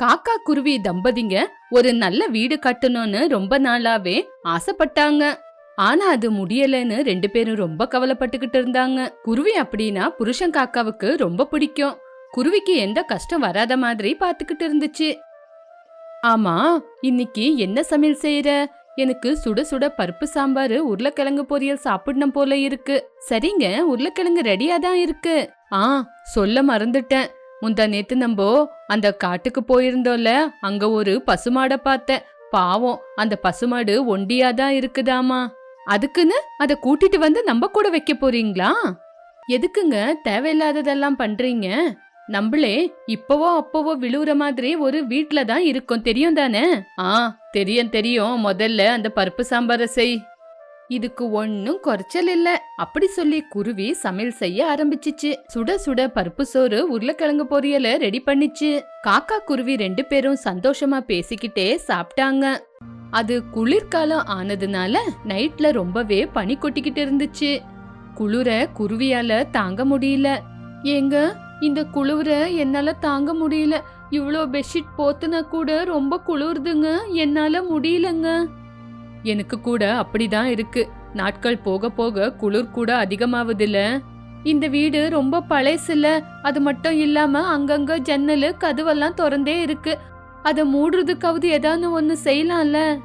காக்கா குருவி தம்பதிங்க ஒரு நல்ல வீடு கட்டணும்னு ரொம்ப நாளாவே ஆசைப்பட்டாங்க. ஆனா அது முடியலன்னு ரெண்டு பேரும் ரொம்ப கவலைப்பட்டுக்கிட்டு இருந்தாங்க. குருவி அப்படின்னா புருஷன் காக்காவுக்கு ரொம்ப பிடிக்கும். குருவிக்கு எந்த கஷ்டம் வராத மாதிரி பாத்துக்கிட்டு இருந்துச்சு. ஆமா இன்னைக்கு என்ன சமையல் செய்யற எனக்கு சுட சுட பருப்பு சாம்பார் உருளைக்கிழங்கு பொரியல் சாப்பிடணும் போல இருக்கு. சரிங்க உருளைக்கிழங்கு ரெடியா தான் இருக்கு. ஆ சொல்ல மறந்துட்டேன். முந்தா நேத்து நம்போ அந்த காட்டுக்கு போயிருந்தோம்ல அங்க ஒரு பசுமாடை பார்த்தேன். பாவம் அந்த பசுமாடு ஒண்டியா தான் இருக்குதாமா. அதுக்குன்னு அதை கூட்டிட்டு வந்து நம்ம கூட வைக்க போறீங்களா? எதுக்குங்க தேவையில்லாததெல்லாம் பண்றீங்க? நம்மளே இப்பவோ அப்பவோ விழுவுற மாதிரி ஒரு வீட்ல தான் இருக்கும். தெரியும் தானே? ஆ தெரியும் தெரியும். முதல்ல அந்த பருப்பு சாம்பாரை செய். இதுக்கு ஒன்னும் குறைச்சல் இல்ல. அப்படி சொல்லி குருவி சமையல் செய்ய ஆரம்பிச்சிச்சு. சுட சுட பருப்பு சோறு உருளைக்கிழங்கு பொரியல ரெடி பண்ணிச்சு. காக்கா குருவி ரெண்டு பேரும் சந்தோஷமா பேசிக்கிட்டே சாப்பிட்டாங்க. அது குளிர்காலம் ஆனதுனால நைட்ல ரொம்பவே பனி கொட்டிக்கிட்டு இருந்துச்சு. குளிர குருவியால தாங்க முடியல. ஏங்க இந்த குளிர என்னால தாங்க முடியல. இவ்வளோ பெட்ஷீட் போத்துனா கூட ரொம்ப குளிருதுங்க. என்னால முடியலங்க. எனக்கு கூட அப்படிதான் இருக்கு. நாட்கள் போக போக குளிர் கூட அதிகமாவதில்ல. இந்த வீடு ரொம்ப பழசுல அது மட்டும் இல்லாம அங்கங்க ஜன்னலு கதவெல்லாம் திறந்தே இருக்கு. அதை மூடுறதுக்காவது ஏதாவது ஒன்று செய்யலாம்ல.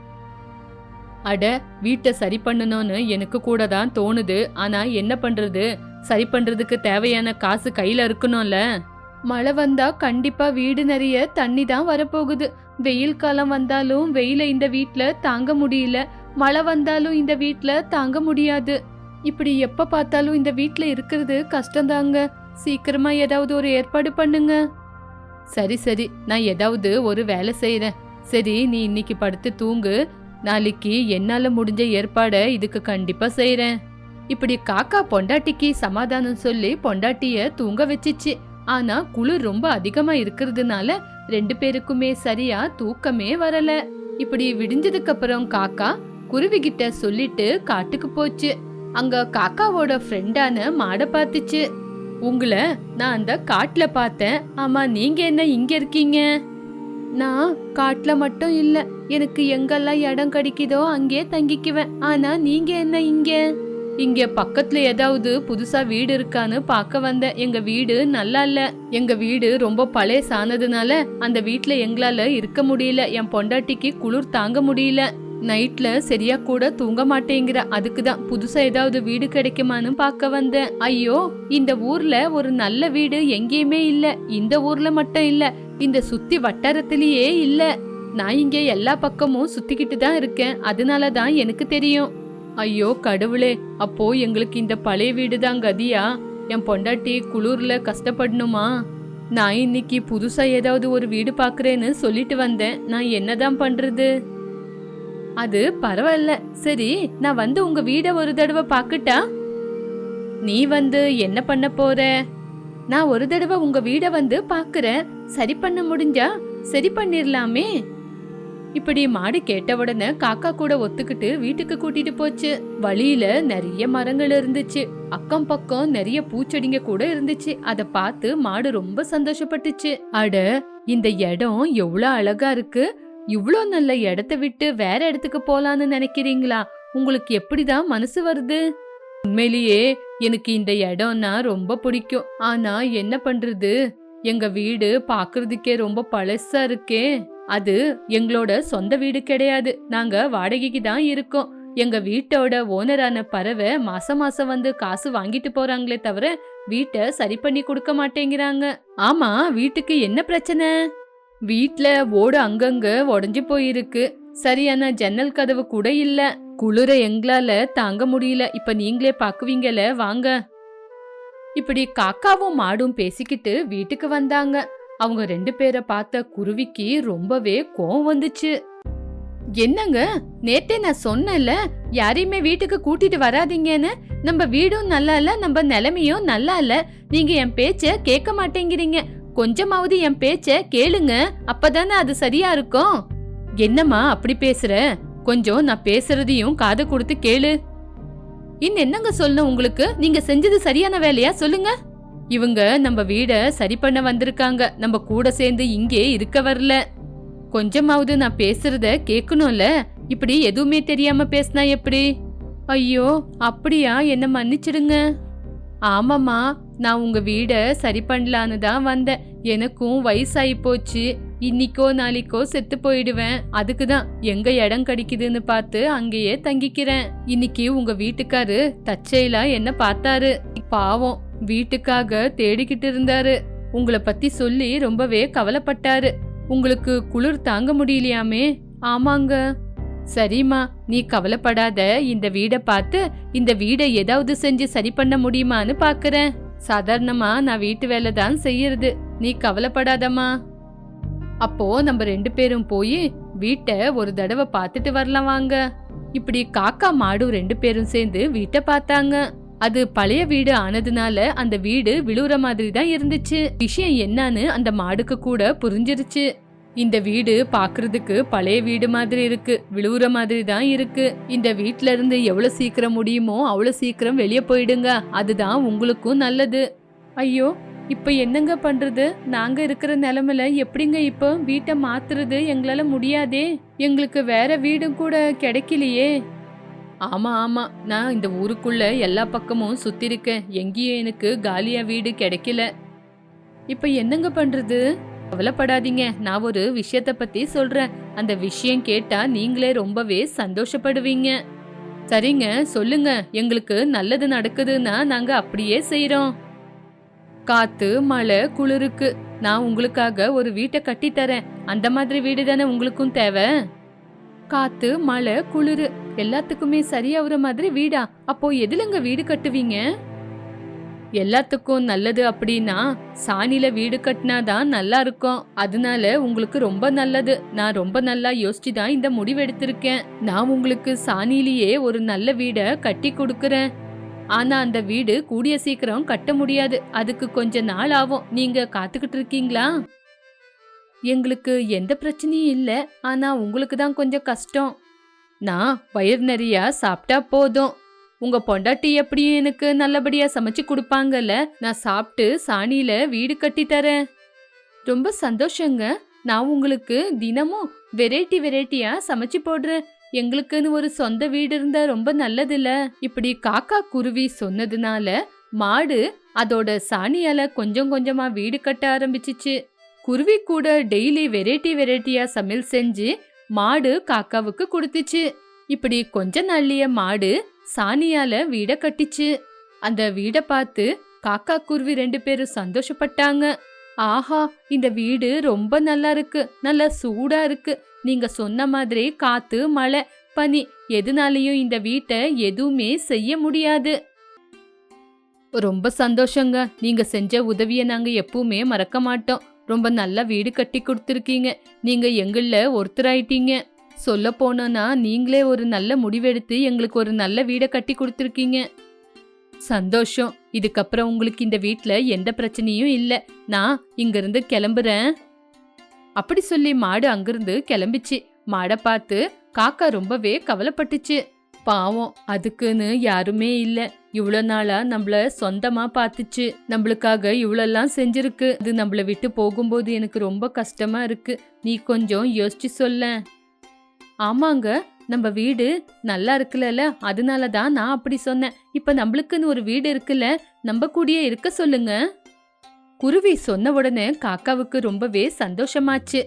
அட வீட்டை சரி பண்ணணும்னு எனக்கு கூட தான் தோணுது. ஆனா என்ன பண்றது? சரி பண்றதுக்கு தேவையான காசு கையில இருக்கணும்ல. மழை வந்தா கண்டிப்பா வீடு நிறைய தண்ணி தான் வரப்போகுது. வெயில் காலம் வந்தாலும் வெயில இந்த வீட்ல தாங்க முடியல. மழை வந்தாலும் இந்த வீட்ல தாங்க முடியாது. இப்படி எப்ப பார்த்தாலும் இந்த வீட்ல இருக்கிறது கஷ்டம்தாங்க. சீக்கிரமா ஏதாவது ஒரு ஏற்பாடு பண்ணுங்க. சரி சரி. நான் ஏதாவது ஒரு வேலை செய்யறேன் சரி நீ இன்னைக்கு படுத்து தூங்கு. நாளைக்கு என்னால முடிஞ்ச ஏற்பாட இதுக்கு கண்டிப்பா செய்யறேன் இப்படி காக்கா பொண்டாட்டிக்கு சமாதானம் சொல்லி பொண்டாட்டிய தூங்க வச்சிச்சு. ஆனா குளிர் ரொம்ப அதிகமா இருக்கிறதுனால ரெண்டு பேருக்குமே சரியா தூக்கமே வரல. இப்படி விடிஞ்சதுக்கு அப்புறம் காக்கா குருவி கிட்ட சொல்லிட்டு காட்டுக்கு போச்சு. அங்க காக்காவோட ஃப்ரெண்டான மாடை பார்த்துச்சு. உங்களை நான் அந்த காட்டுல பார்த்தேன். ஆமா நீங்க என்ன இங்க இருக்கீங்க? நான் காட்டுல மட்டும் இல்ல எனக்கு எங்கெல்லாம் இடம் கிடைக்குதோ அங்கே தங்கிக்குவேன். ஆனா நீங்க என்ன இங்க? இங்க பக்கத்துல ஏதாவது புதுசா வீடு இருக்கான்னு பார்க்க வந்தேன் எங்க வீடு நல்லா இல்ல. எங்க வீடு ரொம்ப பழையசானதுனால அந்த வீட்டுல எங்களால இருக்க முடியல. என் பொண்டாட்டிக்கு குளிர் தாங்க முடியல. நைட்ல சரியா கூட தூங்க மாட்டேங்கிற. அதுக்கு தான் புதுசா ஏதாவது வீடு கிடைக்குமான்னு பார்க்க வந்தேன். ஐயோ இந்த ஊர்ல ஒரு நல்ல வீடு எங்கேயுமே இல்ல. இந்த ஊர்ல மட்டும் இல்ல இந்த சுத்தி வட்டாரத்திலேயே இல்ல. நான் இங்க எல்லா பக்கமும் சுத்திக்கிட்டு தான் இருக்கேன். அதனால தான் எனக்கு தெரியும். ஐயோ கடவுளே அப்போ எங்களுக்கு இந்த பழைய வீடு தான் கதியா? என் பொண்டாட்டி குளிர்ல கஷ்டப்படணுமா? நான் இன்னைக்கு புதுசா ஏதாவது ஒரு வீடு பாக்குறேன்னு சொல்லிட்டு வந்தேன். நான் என்னதான் பண்றது? அது பரவாயில்ல. சரி நான் வந்து உங்க வீட ஒரு தடவை பாக்கட்டா நீ வந்து என்ன பண்ண போற? நான் ஒரு தடவை உங்க வீட வந்து பாக்குறேன். சரி பண்ண முடிஞ்சா? சரி பண்ணிடலாமே இப்படி மாடு கேட்ட உடனே காக்கா கூட ஒத்துக்கிட்டு வீட்டுக்கு கூட்டிட்டு போச்சு. வழியில நிறைய மரங்கள் இருந்துச்சு. அக்கம் பக்கம் நிறைய பூச்செடிங்க கூட இருந்துச்சு. அத பார்த்து மாடு ரொம்ப சந்தோஷப்பட்டுச்சு. அட இந்த இடம் எவ்வளவு அழகா இருக்கு. இவ்ளோ நல்ல இடத்த விட்டு வேற இடத்துக்கு போலான்னு நினைக்கிறீங்களா? உங்களுக்கு எப்படிதான் மனசு வருது? உண்மையிலேயே எனக்கு இந்த இடம்னா ரொம்ப பிடிக்கும். ஆனா என்ன பண்றது? எங்க வீடு பாக்குறதுக்கே ரொம்ப பழசா இருக்கே. அது எங்களோட சொந்த வீடு கிடையாது. நாங்க வாடகைக்கு தான் இருக்கோம். எங்க வீட்டோட ஓனரான பறவை மாசம் மாசம் வந்து காசு வாங்கிட்டு போறாங்களே தவிர வீட்டை சரி பண்ணி கொடுக்க மாட்டேங்கிறாங்க. ஆமா வீட்டுக்கு என்ன பிரச்சனை? வீட்ல ஓடு அங்கங்க உடஞ்சி போயிருக்கு. சரியான ஜன்னல் கதவு கூட இல்ல. குளிர எங்களால தாங்க முடியல. இப்ப நீங்களே பாக்குவீங்கல வாங்க. இப்படி காக்காவும் மாடும் பேசிக்கிட்டு வீட்டுக்கு வந்தாங்க. அவங்க ரெண்டு பேரை பார்த்த குருவிக்கு ரொம்பவே கோவம் வந்துச்சு. என்னங்க? நேத்தே நான் சொன்னேன்ல யாரையுமே வீட்டுக்கு கூட்டிட்டு வராதீங்கன்னு. நம்ம வீடும் நல்லா இல்ல நம்ம நிலைமையும் நல்லா இல்ல நீங்க என் பேச்ச கேட்க மாட்டேங்கிறீங்க. கொஞ்சமாவது என் பேச்ச கேளுங்க. அப்பதானே அது சரியா இருக்கும். என்னம்மா அப்படி பேசுற? கொஞ்சம் நான் பேசுறதையும் காது கொடுத்து கேளு. இன்னும் என்னங்க சொல்லணும் உங்களுக்கு? நீங்க செஞ்சது சரியான வேலையா சொல்லுங்க. இவங்க நம்ம வீடை சரி பண்ண வந்திருக்காங்க. நம்ம கூட சேர்ந்து இங்கே இருக்க வரல. கொஞ்சமாவது நான் பேசுறத கேட்கணும்ல இப்படி எதுவுமே தெரியாம பேசினா எப்படி? ஐயோ அப்படியா? என்ன மன்னிச்சிடுங்க. ஆமாம்மா நான் உங்க வீடை சரி பண்ணலான்னு தான் வந்தேன். எனக்கும் வயசாகி போச்சு. இன்னிக்கோ நாளைக்கோ செத்து போயிடுவேன். அதுக்கு தான் எங்க இடம் கிடைக்குதுன்னு பார்த்து அங்கேயே தங்கிக்கிறேன். இன்னைக்கு உங்க வீட்டுக்காரு தச்சையிலா என்ன பார்த்தாரு? பாவம். வீட்டுக்காக தேடிக்கிட்டு இருந்தாரு. உங்களை பத்தி சொல்லி ரொம்பவே கவலைப்பட்டாரு. உங்களுக்கு குளிர் தாங்க முடியலையாமே? ஆமாங்க. சரிம்மா நீ கவலைப்படாத. இந்த வீடை பார்த்து இந்த வீடை ஏதாவது செஞ்சு சரி பண்ண முடியுமான்னு பாக்குறேன். சாதாரணமா நான் வீட்டு வேலை தான் செய்யறது. நீ கவலைப்படாதம்மா. அப்போ நம்ம ரெண்டு பேரும் போய் வீட்டை ஒரு தடவை பார்த்துட்டு வரலாம் வாங்க. இப்படி காக்கா மாடும் ரெண்டு பேரும் சேர்ந்து வீட்டை பார்த்தாங்க. அது பழைய வீடு ஆனதுனால அந்த வீடு விழுற மாதிரி தான் இருந்துச்சு. விஷயம் என்னன்னு அந்த மாடுக்கு கூட புரிஞ்சிருச்சு. இந்த வீடு பாக்குறதுக்கு பழைய வீடு மாதிரி இருக்கு விழுவுற மாதிரி தான் இருக்கு. இந்த வீட்ல இருந்து எவ்வளவு சீக்கிரம் முடியுமோ அவ்வளவு சீக்கிரம் வெளியே போயிடுங்க. அதுதான் உங்களுக்கும் நல்லது. ஐயோ இப்ப என்னங்க பண்றது? நாங்க இருக்கிற நிலமையில எப்படிங்க இப்போ வீட்டை மாத்துறது? எங்களால முடியாதே. எங்களுக்கு வேற வீடும் கூட கிடைக்கலையே. ஆமா ஆமா. நான் இந்த ஊருக்குள்ள எல்லா பக்கமும் சுத்தி இருக்கேன் எங்கேயும் எனக்கு காலியா வீடு கிடைக்கல. இப்ப என்னங்க பண்றது? கவலைப்படாதீங்க. நான் ஒரு விஷயத்த பத்தி சொல்றேன். அந்த விஷயம் கேட்டா நீங்களே ரொம்பவே சந்தோஷப்படுவீங்க. சரிங்க சொல்லுங்க. எங்களுக்கு நல்லது நடக்குதுன்னா நாங்க அப்படியே செய்கிறோம் காத்து மழை குளிருக்கு. நான் உங்களுக்காக ஒரு வீட்டை கட்டித்தரேன். அந்த மாதிரி வீடு தானே உங்களுக்கும் தேவை? காத்து மழை குளிரு. எல்லாத்துக்குமே சரியாகிற மாதிரி வீடா? அப்போ எதுலங்க வீடு கட்டுவீங்க? எல்லாத்துக்கும் நல்லது அப்படின்னா சாணியில வீடு கட்டினாதான் நல்லா இருக்கும் அதனால உங்களுக்கு ரொம்ப நல்லது. நான் ரொம்ப நல்லா யோசிச்சு தான் இந்த முடிவு எடுத்திருக்கேன். நான் உங்களுக்கு சாணிலேயே ஒரு நல்ல வீடை கட்டி கொடுக்குறேன். ஆனா அந்த வீடு கூடிய சீக்கிரம் கட்ட முடியாது. அதுக்கு கொஞ்ச நாள் ஆகும். நீங்க காத்துக்கிட்டு இருக்கீங்களா எங்களுக்கு எந்த பிரச்சனையும் இல்லை. ஆனா உங்களுக்கு தான் கொஞ்சம் கஷ்டம். நான் வயிறு நிறைய சாப்பிட்டா போதும். உங்க பொண்டாட்டி எப்படியும் எனக்கு நல்லபடியா சமைச்சு கொடுப்பாங்கல்ல நான் சாப்பிட்டு சாணியில வீடு கட்டி தரேன். ரொம்ப சந்தோஷங்க. நான் உங்களுக்கு தினமும் வெரைட்டி வெரைட்டியா சமைச்சு போடுறேன். எங்களுக்குன்னு ஒரு சொந்த வீடு இருந்தா ரொம்ப நல்லதுல்ல. இப்படி காக்கா குருவி சொன்னதுனால மாடு அதோட சாணியால கொஞ்சம் கொஞ்சமா வீடு கட்ட ஆரம்பிச்சிச்சு. குருவி கூட டெய்லி வெரைட்டி வெரைட்டியா சமையல் செஞ்சு மாடு காக்காவுக்கு கொடுத்துச்சு. இப்படி கொஞ்ச நாள்லிய மாடு சாணியால வீட கட்டிச்சு. அந்த வீட பார்த்து காக்கா குருவி ரெண்டு பேரும் சந்தோஷப்பட்டாங்க. ஆஹா இந்த வீடு ரொம்ப நல்லா இருக்கு. நல்லா சூடா இருக்கு. நீங்க சொன்ன மாதிரி காத்து மழை பனி எதுனாலையும் இந்த வீட்டை எதுவுமே செய்ய முடியாது. ரொம்ப சந்தோஷங்க. நீங்க செஞ்ச உதவியை நாங்க எப்பவுமே மறக்க மாட்டோம். ரொம்ப நல்ல வீடு கட்டி கொடுத்துருக்கீங்க. நீங்க எங்கள ஒருத்தராயிட்டீங்க. சொல்ல போனோன்னா நீங்களே ஒரு நல்ல முடிவெடுத்து எங்களுக்கு ஒரு நல்ல வீடை கட்டி கொடுத்துருக்கீங்க. சந்தோஷம். இதுக்கப்புறம் உங்களுக்கு இந்த வீட்டில் எந்த பிரச்சனையும் இல்லை. நான் இங்கிருந்து கிளம்புறேன். அப்படி சொல்லி மாடு அங்கிருந்து கிளம்பிச்சு. மாடை பார்த்து காக்கா ரொம்பவே கவலைப்பட்டுச்சு. பாவம் அதுக்குன்னு யாருமே இல்லை. இவ்வளோ நாளா நம்மள சொந்தமா பார்த்துச்சு. நம்மளுக்காக இவ்வளோலாம் செஞ்சிருக்கு. அது நம்மள விட்டு போகும்போது எனக்கு ரொம்ப கஷ்டமா இருக்கு. நீ கொஞ்சம் யோசிச்சு சொல்ல. ஆமாங்க நம்ம வீடு நல்லா இருக்குல்ல அதனால தான் நான் அப்படி சொன்னேன். இப்போ நம்மளுக்குன்னு ஒரு வீடு இருக்குல்ல. நம்ம கூடயே இருக்க சொல்லுங்க. குருவி சொன்ன உடனே காக்காவுக்கு ரொம்பவே சந்தோஷமாச்சு.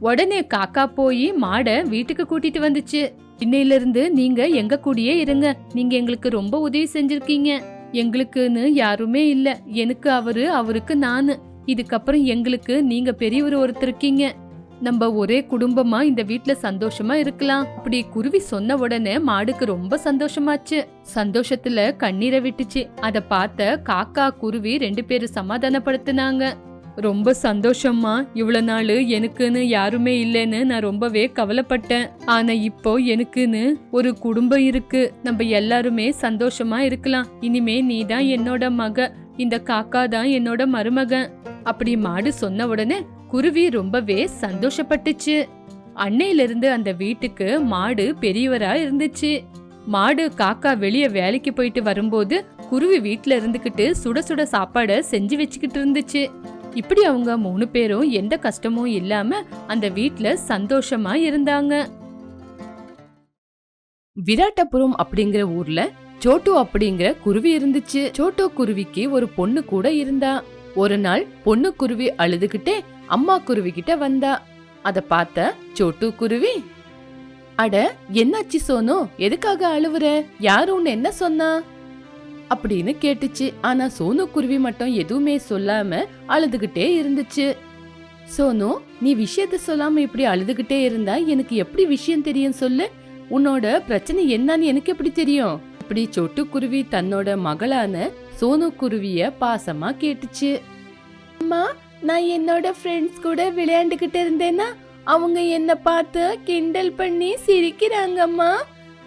உடனே காக்கா போய் மாடை வீட்டுக்கு கூட்டிட்டு வந்துச்சு. இன்னையில இருந்து நீங்க எங்க கூடயே இருங்க. நீங்க எங்களுக்கு ரொம்ப உதவி செஞ்சிருக்கீங்க. எங்களுக்குன்னு யாருமே இல்ல. எனக்கு அவரு அவருக்கு நானு. இதுக்கப்புறம் எங்களுக்கு நீங்க பெரியவர் ஒருத்தர் இருக்கீங்க. நம்ம ஒரே குடும்பமா இந்த வீட்ல சந்தோஷமா இருக்கலாம். அப்படி குருவி சொன்ன உடனே மாடுக்கு ரொம்ப சந்தோஷமாச்சு. சந்தோஷத்துல கண்ணீரை விட்டுச்சு. அத பார்த்த காக்கா குருவி ரெண்டு பேரும் சமாதானப்படுத்தினாங்க. ரொம்ப சந்தோஷமா இவ்வளோ நாள் எனக்குன்னு யாருமே இல்லைன்னு நான் ரொம்பவே கவலைப்பட்டேன். ஆனா இப்போ எனக்குன்னு ஒரு குடும்பம் இருக்கு. நம்ம எல்லாருமே சந்தோஷமா இருக்கலாம். இனிமே நீ தான் என்னோட மக. இந்த காக்கா தான் என்னோட மருமகன். அப்படி மாடு சொன்ன உடனே குருவி ரொம்பவே சந்தோஷப்பட்டுச்சு. அன்னையிலிருந்து அந்த வீட்டுக்கு மாடு பெரியவரா இருந்துச்சு. மாடு காக்கா வெளியே வேலைக்கு போயிட்டு வரும்போது குருவி வீட்டில் இருந்துகிட்டு சுட சுட சாப்பாடை செஞ்சு வச்சுக்கிட்டு இருந்துச்சு. இப்படி அவங்க மூணு பேரும் எந்த கஷ்டமும் இல்லாம அந்த வீட்ல சந்தோஷமா இருந்தாங்க. விராட்டபுரம் அப்படிங்கிற ஊர்ல சோட்டு அப்படிங்கிற குருவி இருந்துச்சு. சோட்டு குருவிக்கு ஒரு பொண்ணு கூட இருந்தா. ஒரு நாள் பொண்ணு குருவி அழுதுகிட்டே அம்மா குருவி கிட்ட வந்தா. அத பார்த்த சோட்டு குருவி அட என்னாச்சு சோனு? எதுக்காக அழுவுற? யாரு உன்னை என்ன சொன்னா? அப்படின்னு கேட்டுச்சு. ஆனா சோனு குருவி மட்டும் எதுவுமே சொல்லாம அழுதுகிட்டே இருந்துச்சு. சோனு நீ விஷயத்த சொல்லாம இப்படி அழுதுகிட்டே இருந்தா எனக்கு எப்படி விஷயம் தெரியும் சொல்லு? உன்னோட பிரச்சனை என்னன்னு எனக்கு எப்படி தெரியும்? இப்படி சொட்டு குருவி தன்னோட மகளான சோனு குருவிய பாசமா கேட்டுச்சு. அம்மா நான் என்னோட ஃப்ரெண்ட்ஸ் கூட விளையாண்டுகிட்டு இருந்தேன்னா அவங்க என்ன பார்த்து கிண்டல் பண்ணி சிரிக்கிறாங்கம்மா.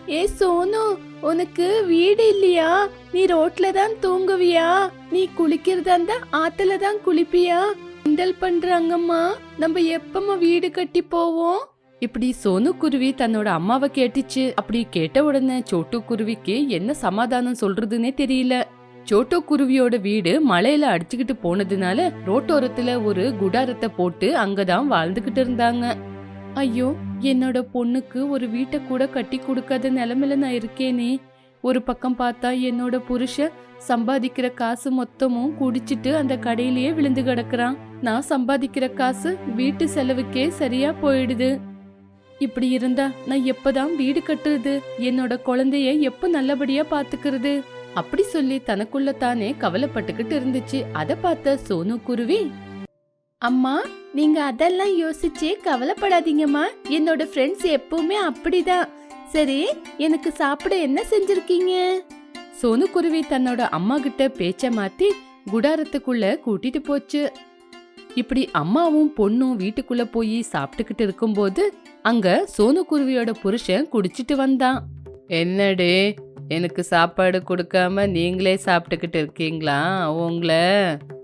ஏ சோனு உனக்கு வீடு இல்லையா? நீ ரோட்ல தான் தூங்குவியா? நீ குளிக்கிறதா இருந்தா ஆத்துல தான் குளிப்பியா? கிண்டல் பண்றாங்கம்மா. நம்ம எப்பமா வீடு கட்டி போவோம்? இப்படி சோனு குருவி தன்னோட அம்மாவை கேட்டுச்சு. அப்படி கேட்ட உடனே சோட்டு குருவிக்கு என்ன சமாதானம் சொல்றதுன்னே தெரியல. சோட்டோ குருவியோட வீடு மலையில அடிச்சுக்கிட்டு போனதுனால ரோட்டோரத்துல ஒரு குடாரத்தை போட்டு அங்கதான் வாழ்ந்துகிட்டு இருந்தாங்க. ஐயோ என்னோட பொண்ணுக்கு ஒரு வீட்டை கூட கட்டி கொடுக்காத நிலைமையில நான் இருக்கேனே. ஒரு பக்கம் பார்த்தா என்னோட புருஷன் சம்பாதிக்கிற காசு மொத்தமும் குடிச்சிட்டு அந்த கடையிலேயே விழுந்து கிடக்குறான். நான் சம்பாதிக்கிற காசு வீட்டு செலவுக்கே சரியா போயிடுது. இப்படி இருந்தா நான் எப்பதான் வீடு கட்டுறது? என்னோட குழந்தைய எப்ப நல்லபடியா பாத்துக்கிறது? அப்படி சொல்லி தனக்குள்ள தானே கவலைப்பட்டுக்கிட்டு இருந்துச்சு. அதை பார்த்த சோனு குருவி அம்மா நீங்க அதெல்லாம் யோசிச்சு கவலைப்படாதீங்கம்மா. என்னோட ஃப்ரெண்ட்ஸ் எப்பவுமே அப்படிதான். சரி எனக்கு சாப்பிட என்ன செஞ்சிருக்கீங்க? சோனு குருவி தன்னோட அம்மா கிட்ட பேச்ச மாத்தி குடாரத்துக்குள்ள கூட்டிட்டு போச்சு. இப்படி அம்மாவும் பொண்ணும் வீட்டுக்குள்ள போய் சாப்பிட்டுக்கிட்டு இருக்கும்போது அங்க சோனு குருவியோட புருஷன் குடிச்சிட்டு வந்தான். என்னடே எனக்கு சாப்பாடு கொடுக்காம நீங்களே சாப்பிட்டுக்கிட்டு இருக்கீங்களா? உங்களை?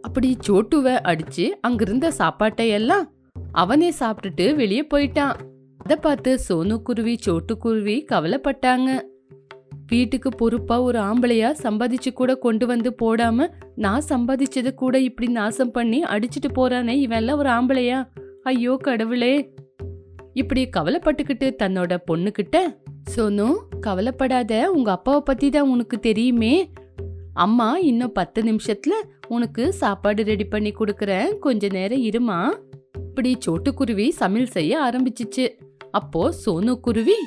அப்படி சோட்டுவை அடிச்சு அங்கிருந்த சாப்பாட்டை எல்லாம் அவனே சாப்பிட்டுட்டு வெளியே போயிட்டான். அதை பார்த்து சோனு குருவி சோட்டு குருவி கவலைப்பட்டாங்க. வீட்டுக்கு பொறுப்பா ஒரு ஆம்பளையா சம்பாதிச்சு கூட கொண்டு வந்து போடாம நான் சம்பாதிச்சதை கூட இப்படி நாசம் பண்ணி அடிச்சிட்டு போறானே இவெல்லாம் ஒரு ஆம்பளையா? ஐயோ கடவுளே. இப்படி கவலைப்பட்டுக்கிட்டு தன்னோட பொண்ணுக்கிட்ட சோனு கவலைப்படாத உங்க அப்பாவை பத்தி தான் உனக்கு தெரியுமே. அம்மா இன்னும் பத்து நிமிஷத்துல உனக்கு சாப்பாடு ரெடி பண்ணி கொடுக்கறேன். கொஞ்ச நேரம் இருமா? இப்படி சோட்டுக்குருவி சமையல் செய்ய ஆரம்பிச்சிச்சு. அப்போ சோனு குருவி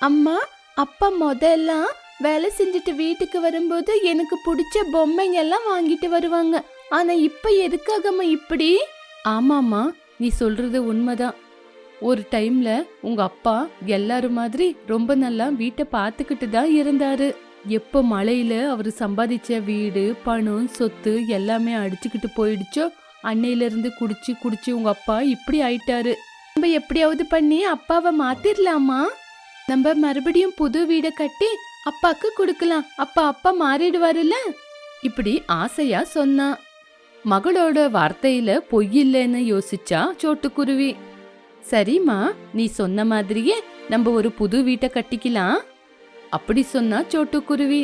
அம்மா அப்பா முதல்லாம் வேலை செஞ்சுட்டு வீட்டுக்கு வரும்போது எனக்கு பிடிச்ச பொம்மைங்க எல்லாம் வாங்கிட்டு வருவாங்க. ஆனா இப்ப எதுக்காகம்மா இப்படி? ஆமாம்மா நீ சொல்றது உண்மைதான். ஒரு டைம்ல உங்க அப்பா எல்லாரும் மாதிரி ரொம்ப நல்லா வீட்டை பார்த்துக்கிட்டு தான் இருந்தாரு. எப்போ மழையில் அவர் சம்பாதிச்ச வீடு பணம் சொத்து எல்லாமே அடிச்சுக்கிட்டு போயிடுச்சோ? அன்னையிலேருந்து குடிச்சு குடிச்சு உங்கள் அப்பா இப்படி ஆயிட்டாரு. நம்ம எப்படியாவது பண்ணி அப்பாவை மாத்திரலாமா? நம்ம மறுபடியும் புது வீடை கட்டி அப்பாக்கு கொடுக்கலாம். அப்பா அப்பா மாறிடுவாருல்ல? இப்படி ஆசையா சொன்னான் மகளோட வார்த்தையில பொய்யில்லைன்னு யோசிச்சா சோட்டுக்குருவி. சரிம்மா நீ சொன்ன மாதிரியே நம்ம ஒரு புது வீட்டை கட்டிக்கலாம். அப்படி சொன்னா சோட்டு குருவி.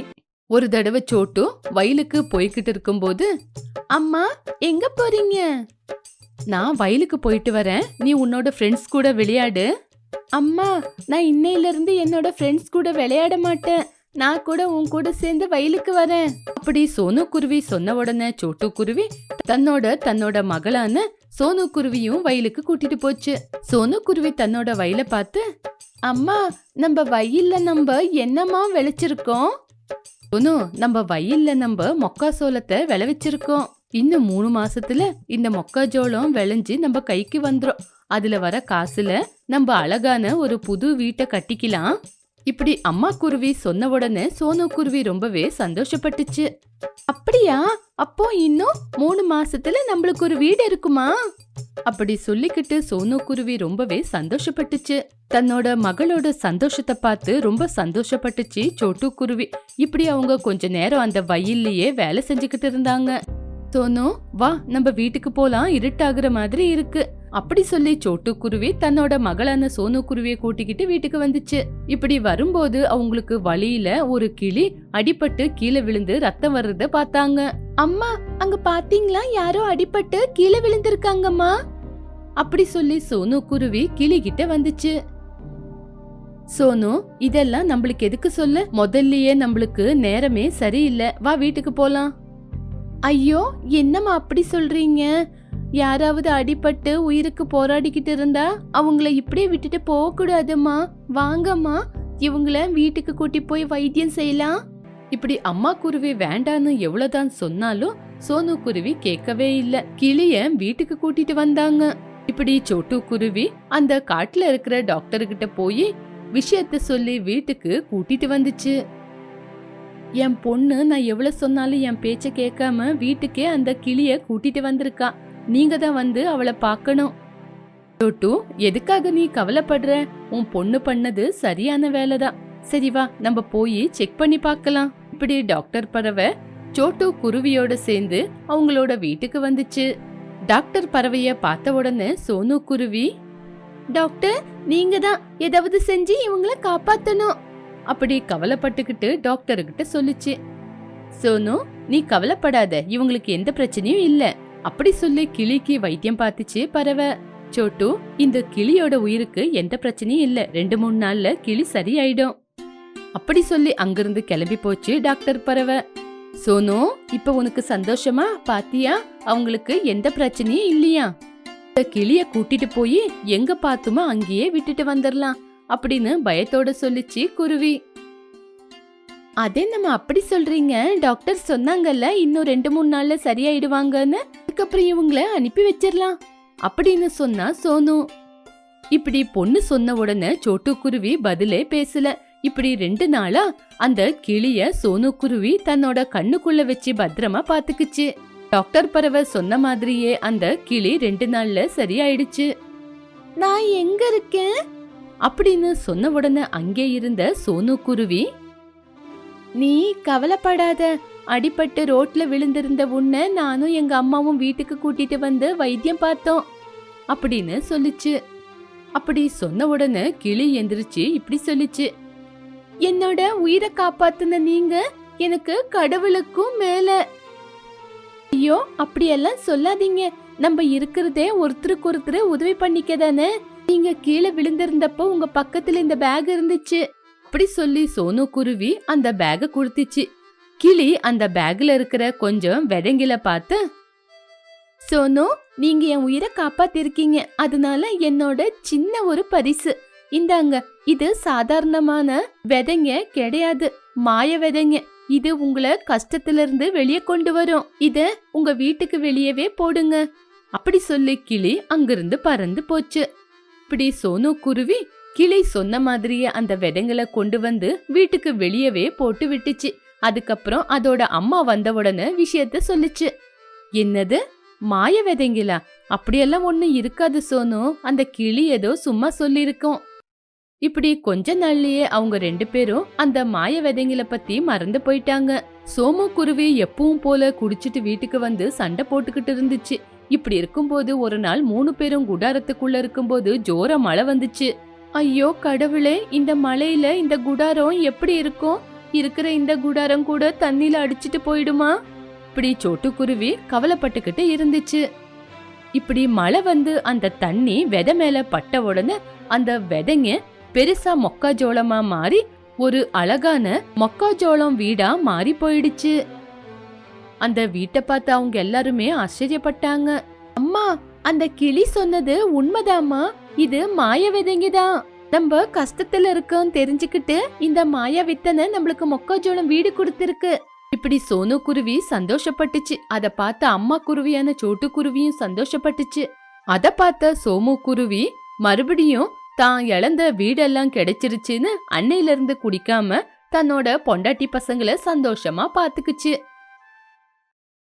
ஒரு தடவை சோட்டு வயலுக்கு போய்கிட்டு இருக்கும்போது அம்மா எங்க போறீங்க? நான் வயலுக்கு போயிட்டு வரேன். நீ உன்னோட ஃப்ரெண்ட்ஸ் கூட விளையாடு. அம்மா நான் இன்னையில இருந்து என்னோட ஃப்ரெண்ட்ஸ் கூட விளையாட மாட்டேன். நான் கூட உன் கூட சேர்ந்து வயலுக்கு வரேன். அப்படி சோனு குருவி சொன்ன உடனே சோட்டு குருவி தன்னோட தன்னோட மகளான சோனு குருவியும் வயலுக்கு கூட்டிட்டு போச்சு. சோனு குருவி தன்னோட வயலை பார்த்து அம்மா நம்ம வயல்ல நம்ம என்னம்மா விளைச்சிருக்கோம்? சோனு நம்ம வயல்ல நம்ம மொக்கா சோளத்தை விளைவிச்சிருக்கோம். இன்னும் மூணு மாசத்துல இந்த மொக்காஜோளம் விளைஞ்சு நம்ம கைக்கு வந்துரும். அதுல வர காசுல நம்ம அழகான ஒரு புது வீட்டை கட்டிக்கலாம். இப்படி அம்மா குருவி சொன்ன உடனே சோனு குருவி ரொம்பவே சந்தோஷப்பட்டுச்சு. அப்படியா? அப்போ இன்னும் மூணு மாசத்துல நம்மளுக்கு ஒரு வீடு இருக்குமா? அப்படி சொல்லிக்கிட்டு சோனு குருவி ரொம்பவே சந்தோஷப்பட்டுச்சு. தன்னோட மகளோட சந்தோஷத்தை பார்த்து ரொம்ப சந்தோஷப்பட்டுச்சு சோட்டு குருவி. இப்படி அவங்க கொஞ்ச நேரம் அந்த வயல்லையே வேலை செஞ்சுக்கிட்டு இருந்தாங்க. சோனு வா நம்ம வீட்டுக்கு போலாம். இருட்டாகுற மாதிரி இருக்கு. அப்படி சொல்லி சோட்டு குருவி தன்னோட மகளான சோனு குருவியை கூட்டிக்கிட்டு வீட்டுக்கு வந்துச்சு. இப்படி வரும்போது அவங்களுக்கு வழியில ஒரு கிளி அடிபட்டு கீழே விழுந்து ரத்தம் வர்றத பார்த்தாங்க. அம்மா அங்க பாத்தீங்களா? யாரோ அடிபட்டு கீழே விழுந்திருக்காங்கம்மா. அப்படி சொல்லி சோனு குருவி கிளி கிட்ட வந்துச்சு. சோனு இதெல்லாம் நம்மளுக்கு எதுக்கு சொல்லு? முதல்லயே நம்மளுக்கு நேரமே சரியில்லை. வா வீட்டுக்கு போலாம். ஐயோ என்னம்மா அப்படி சொல்றீங்க? யாராவது அடிபட்டு உயிருக்கு போராடிக்கிட்டு இருந்தா அவங்கள இப்படியே விட்டுட்டு போகக்கூடாதும்மா. வாங்கம்மா. இவங்கள வீட்டுக்கு கூட்டி போய் வைத்தியம் செய்யலாம். இப்படி அம்மா குருவி வேண்டான்னு எவ்வளவுதான் சொன்னாலும் சோனு குருவி கேட்கவே இல்ல. கிளிய வீட்டுக்கு கூட்டிட்டு வந்தாங்க. இப்படி சோட்டு குருவி அந்த காட்டுல இருக்கிற டாக்டர் கிட்ட போய் விஷயத்த சொல்லி வீட்டுக்கு கூட்டிட்டு வந்துச்சு. என் பொண்ணு நான் எவ்வளவு சொன்னாலும் என் பேச்ச கேட்காம வீட்டுக்கே அந்த கிளிய கூட்டிட்டு வந்திருக்கான் நீங்க தான் வந்து அவளை பார்க்கணும். டோட்டு எதுக்காக நீ கவலைப்படுற? உன் பொண்ணு பண்ணது சரியான வேலைதான். சரி வா நம்ம போய் செக் பண்ணி பார்க்கலாம். இப்படி டாக்டர் பறவை சோட்டு குருவியோட சேர்ந்து அவங்களோட வீட்டுக்கு வந்துச்சு. டாக்டர் பறவைய பார்த்த உடனே சோனு குருவி டாக்டர் நீங்க தான் ஏதாவது செஞ்சு இவங்கள காப்பாத்தணும். அப்படி கவலைப்பட்டுக்கிட்டு டாக்டர் கிட்ட சொல்லுச்சு. சோனு நீ கவலைப்படாத இவங்களுக்கு எந்த பிரச்சனையும் இல்லை. அப்படி சொல்லி கிளிக்கு வைத்தியம் பார்த்துச்சு பறவை. சோட்டு இந்த கிளியோட உயிருக்கு எந்த பிரச்சனையும் இல்ல. ரெண்டு மூணு நாள்ல கிளி சரியாயிடும். அப்படி சொல்லி அங்கிருந்து கிளம்பி போச்சு டாக்டர் பறவை. சோனு இப்ப உனக்கு சந்தோஷமா? பாத்தியா? அவங்களுக்கு எந்த பிரச்சனையும் இல்லையா? இந்த கிளிய கூட்டிட்டு போய் எங்க பார்த்துமோ அங்கேயே விட்டுட்டு வந்துடலாம் அப்படின்னு பயத்தோட சொல்லிச்சு குருவி. அதே நம்ம அப்படி சொல்றீங்க. டாக்டர் சொன்னாங்கல்ல இன்னும் ரெண்டு மூணு நாள்ல சரியாயிடுவாங்கன்னு? அதுக்கப்புறம் இவங்கள அனுப்பி வச்சிடலாம். அப்படின்னு சொன்னா சோனு. இப்படி பொண்ணு சொன்ன உடனே சோட்டு குருவி பதிலே பேசல. இப்படி ரெண்டு நாளா அந்த கிளிய சோனு குருவி தன்னோட கண்ணுக்குள்ள வச்சு பத்திரமா பாத்துக்குச்சு. டாக்டர் பறவை சொன்ன மாதிரியே அந்த கிளி ரெண்டு நாள்ல சரியாயிடுச்சு. நான் எங்க இருக்கேன்? அப்படின்னு சொன்ன உடனே அங்கே இருந்த சோனு குருவி நீ கவலைப்படாத. அடிபட்டு ரோட்ல விழுந்திருந்த உன்னை நானும் எங்க அம்மாவும் வீட்டுக்கு கூட்டிட்டு வந்து வைத்தியம் பார்த்தோம். அப்படின்னு சொல்லிச்சு. அப்படி சொன்ன உடனே கிளி எந்திரிச்சு இப்படி சொல்லிச்சு. என்னோட உயிரை காப்பாத்துன நீங்க எனக்கு கடவுளுக்கும் மேல. ஐயோ அப்படியெல்லாம் சொல்லாதீங்க. நம்ம இருக்கிறதே ஒருத்தருக்கு ஒருத்தர் உதவி பண்ணிக்க தானே நீங்க கீழே விழுந்திருந்தப்போ உங்க பக்கத்துல இந்த பேக் இருந்துச்சு. அப்படி சொல்லி சோனு குருவி அந்த பேக கொடுத்துச்சு. கிளி அந்த பேக்ல இருக்கிற கொஞ்சம் விதைங்கள பார்த்து சோனு நீங்க என் உயிரை காப்பாத்திருக்கீங்க. அதனால என்னோட சின்ன ஒரு பரிசு. இந்தாங்க இது சாதாரணமான விதைங்க கிடையாது. மாய விதைங்க. இது உங்களை கஷ்டத்துல இருந்து வெளியே கொண்டு வரும். இத உங்க வீட்டுக்கு வெளியவே போடுங்க. அப்படி சொல்லி கிளி அங்கிருந்து பறந்து போச்சு. இப்படி சோனு குருவி கிளி சொன்ன மாதிரியே அந்த விதைங்களை கொண்டு வந்து வீட்டுக்கு வெளியவே போட்டு விட்டுச்சு. அதுக்கப்புறம் அதோட அம்மா வந்த உடனே விஷயத்த சொல்லுச்சு. என்னது? மாய விதைங்களா? அப்படியெல்லாம் ஒண்ணு இருக்காது சோனு. அந்த கிளி ஏதோ சும்மா சொல்லியிருக்கோம். இப்படி கொஞ்ச நாள்லயே அவங்க ரெண்டு பேரும் அந்த மாய விதைங்கள பத்தி மறந்து போயிட்டாங்க. சோமு குருவி எப்பவும் போல குடிச்சிட்டு வீட்டுக்கு வந்து சண்டை போட்டுக்கிட்டு இருந்துச்சு. இப்படி இருக்கும்போது ஒரு நாள் மூணு பேரும் குடாரத்துக்குள்ள இருக்கும்போது ஜோர மழை வந்துச்சு. ஐயோ கடவுளே இந்த மலையில இந்த குடாரம் எப்படி இருக்கும்? இருக்கிற இந்த குடாரம் கூட தண்ணில அடிச்சிட்டு போயிடுமா? இப்படி சொட்டுக்குருவி கவலைப்பட்டுக்கிட்டு இருந்துச்சு. இப்படி மழை வந்து அந்த தண்ணி விதை மேல பட்ட உடனே அந்த விதைங்க பெருசா மொக்காஜோளமா மாறி ஒரு அழகான மொக்காஜோளம் வீடா மாறி போயிடுச்சு. அந்த வீட்டை பார்த்து அவங்க எல்லாருமே ஆச்சரியப்பட்டாங்க. அம்மா அந்த கிளி சொன்னது உண்மைதாம்மா? இது மாய விதைங்க தான் நம்ம கஷ்டத்துல இருக்கோம் தெரிஞ்சுக்கிட்டு இந்த மாயா வித்தனை நம்மளுக்கு மொக்கஜோளம் வீடு கொடுத்துருக்கு. இப்படி சோனு குருவி சந்தோஷப்பட்டுச்சு. அத பார்த்த அம்மா குருவியான சோட்டு குருவியும் சந்தோஷப்பட்டுச்சு. அத பார்த்த சோமு குருவி மறுபடியும் தான் இழந்த வீடெல்லாம் கிடைச்சிருச்சுன்னு அன்னையில இருந்து குடிக்காம தன்னோட பொண்டாட்டி பசங்களை சந்தோஷமா பாத்துக்குச்சு